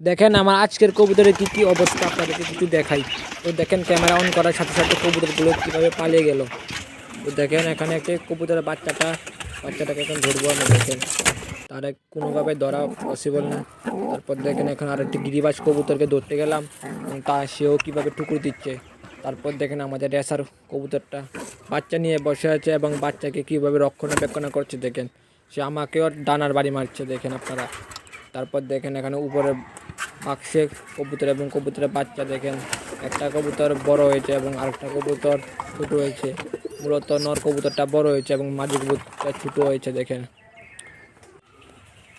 দেখেন আমার আজকের কবুতরের কী কী অবস্থা, আপনাদেরকে কিছু দেখাই। তো দেখেন ক্যামেরা অন করার সাথে সাথে কবুতরগুলো কীভাবে পালিয়ে গেল। তো দেখেন এখানে একটা কবুতরের বাচ্চাটা, বাচ্চাটাকে এখন ধরবো আমি, দেখেন। তার কোনোভাবে ধরা পসিবল না। তারপর দেখেন এখন আরেকটি গিরিবাজ কবুতরকে ধরতে গেলাম। তা সেও কীভাবে টুকুর দিচ্ছে। তারপর দেখেন আমাদের রেসার কবুতরটা বাচ্চা নিয়ে বসে আছে এবং বাচ্চাকে কীভাবে রক্ষণাবেক্ষণ করছে, দেখেন। সে আমাকেও ডানার বাড়ি মারছে, দেখেন আপনারা। তারপর দেখেন এখানে উপরে বাক্সে কবুতর এবং কবুতরের বাচ্চা দেখেন। একটা কবুতর বড় হয়েছে এবং আরেকটা কবুতর ছোট হয়েছে। মূলত নর কবুতরটা বড় হয়েছে এবং মাঝি কবুতরটা ছোট হয়েছে, দেখেন।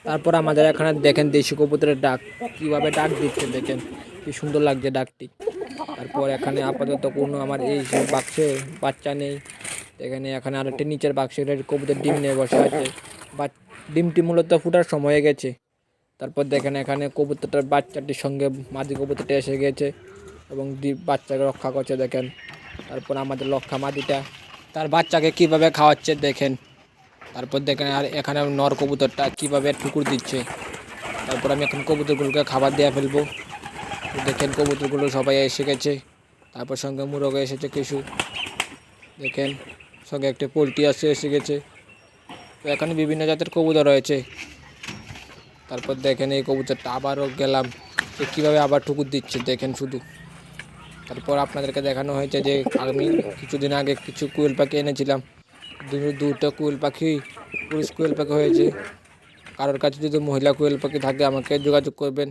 তারপর আমাদের এখানে দেখেন দেশি কবুতরের ডাক। কীভাবে ডাক দিচ্ছে, দেখেন। কি সুন্দর লাগছে ডাকটি। তারপর এখানে আপাতত কোনো আমার এই বাক্সে বাচ্চা নেই। এখানে এখানে আরেকটি নিচের বাক্সে কবুতর ডিম নিয়ে বসে আছে। বা ডিমটি মূলত ফুটার সময় গেছে। তারপর দেখেন এখানে কবুতরটার বাচ্চাটির সঙ্গে মাদি কবুতরটা এসে গেছে এবং বাচ্চাকে রক্ষা করছে দেখেন। তারপর আমাদের লক্ষা মাদিটা তার বাচ্চাকে কীভাবে খাওয়াচ্ছে দেখেন। তারপর দেখেন আর এখানে নর কবুতরটা কীভাবে ঠুকুর দিচ্ছে। তারপর আমি এখন কবুতরগুলোকে খাবার দেওয়া ফেলব। দেখেন কবুতরগুলো সবাই এসে গেছে। তারপর সঙ্গে মুরগ এসেছে কিছু। দেখেন সঙ্গে একটা পোলট্রি আসে এসে গেছে। তো এখানে বিভিন্ন জাতের কবুতর রয়েছে। তারপর দেখেন এই কবুতরটা আবারও গেলাম। সে কীভাবে আবার ঠুকুর দিচ্ছে, দেখেন শুধু। তারপর আপনাদেরকে দেখানো হয়েছে যে আমি কিছুদিন আগে কিছু কুয়েল পাখি এনেছিলাম। দুটো কুয়েল পাখি, পুরুষ কুয়েল পাখি হয়েছে। কারোর কাছে যদি মহিলা কুয়েল পাখি থাকে, আমাকে যোগাযোগ করবেন।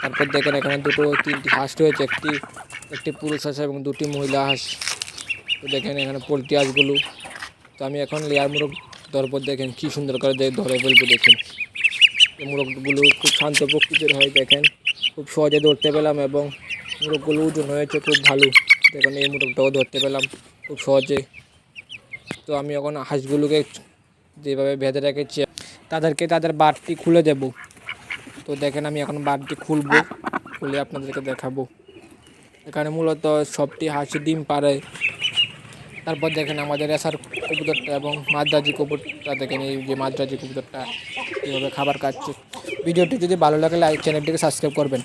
তারপর দেখেন এখানে দুটো, তিনটি হাঁস রয়েছে, একটি একটি পুরুষ হাঁস এবং দুটি মহিলা হাঁস। তো দেখেন এখানে পোলট্রি হাঁসগুলো। তো আমি এখন লেয়ার মুরগ ধরবো দেখেন কি সুন্দর করে ধরে ফেলব দেখেন। মুরগগুলো খুব শান্ত প্রকৃতির হয়, দেখেন। খুব সহজে ধরতে পেলাম এবং মুরগগুলো ওজন হয়েছে খুব ভালো। দেখেন এই মুরগটাও ধরতে পেলাম খুব সহজে। তো আমি এখন হাঁসগুলোকে যেভাবে বেঁধে রেখেছি, তাদেরকে তাদের বারটি খুলে দেব। তো দেখেন আমি এখন বারটি খুলবো, খুলে আপনাদেরকে দেখাবো। এখানে মূলত সবটি হাঁসি ডিম পারে তারপর দেখেন আমাদের এসার কবুতরটা এবং মাদ্রাজি কবুতরটা দেখেন, এই যে মাদ্রাজি কবুতরটা কীভাবে খাবার খাচ্ছে। ভিডিওটি যদি ভালো লাগে লাইক চ্যানেলটিকে সাবস্ক্রাইব করবেন।